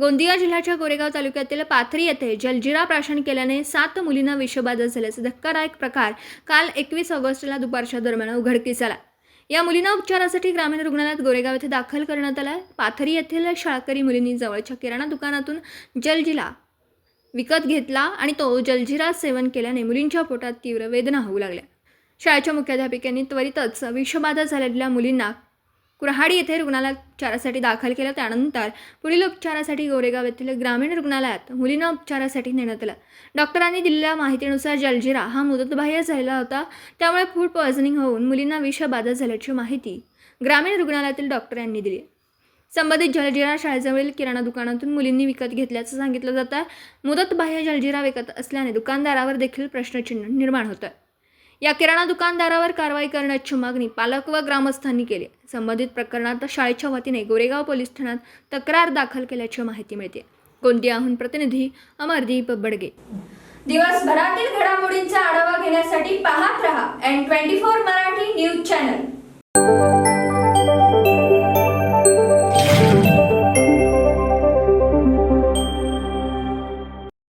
गोंदिया जिल्ह्याच्या कोरेगाव तालुक्यातील पाथरी येथे जलजिरा प्राशन केल्याने सात मुलींना विषबाधा झाल्याचा धक्कादायक प्रकार काल एकवीस ऑगस्टला दुपारच्या दरम्यान उघडकीस आला. या मुलींना उपचारासाठी ग्रामीण रुग्णालयात गोरेगाव येथे दाखल करण्यात आला. पाथरी येथील शाळकरी मुलींनी जवळच्या किराणा दुकानातून जलजिरा विकत घेतला आणि तो जलजिरा सेवन केल्याने मुलींच्या पोटात तीव्र वेदना होऊ लागल्या. शाळेच्या मुख्याध्यापिकांनी त्वरितच विषबाधा झालेल्या मुलींना कुऱ्हाडी येथे रुग्णालयात उपचारासाठी दाखल केलं. त्यानंतर पुढील उपचारासाठी गोरेगाव येथील ग्रामीण रुग्णालयात मुलींना उपचारासाठी नेण्यात आलं. डॉक्टरांनी दिलेल्या माहितीनुसार जलजिरा हा मुदतबाह्य झालेला होता. त्यामुळे फूड पॉयझनिंग होऊन मुलींना विषबाधा झाल्याची माहिती ग्रामीण रुग्णालयातील डॉक्टरांनी दिली. संबंधित जलजिरा शाळेजवळील किराणा दुकानातून मुलींनी विकत घेतल्याचं सांगितलं जातं. मुदतबाह्य जलजिरा विकत असल्याने दुकानदारावर देखील प्रश्नचिन्ह निर्माण होतं. या किराणा दुकानदारावर कारवाई करण्याची मागणी पालक व ग्रामस्थांनी केली. संबंधित प्रकरणात शाळेच्या वतीने गोरेगाव पोलीस ठाण्यात तक्रार दाखल केल्याची माहिती मिळते. गोंदियाहून प्रतिनिधी अमरदीप बडगे. दिवसभरातील घडामोडींचा आढावा घेण्यासाठी पाहत रहा एन ट्वेंटी फोर मराठी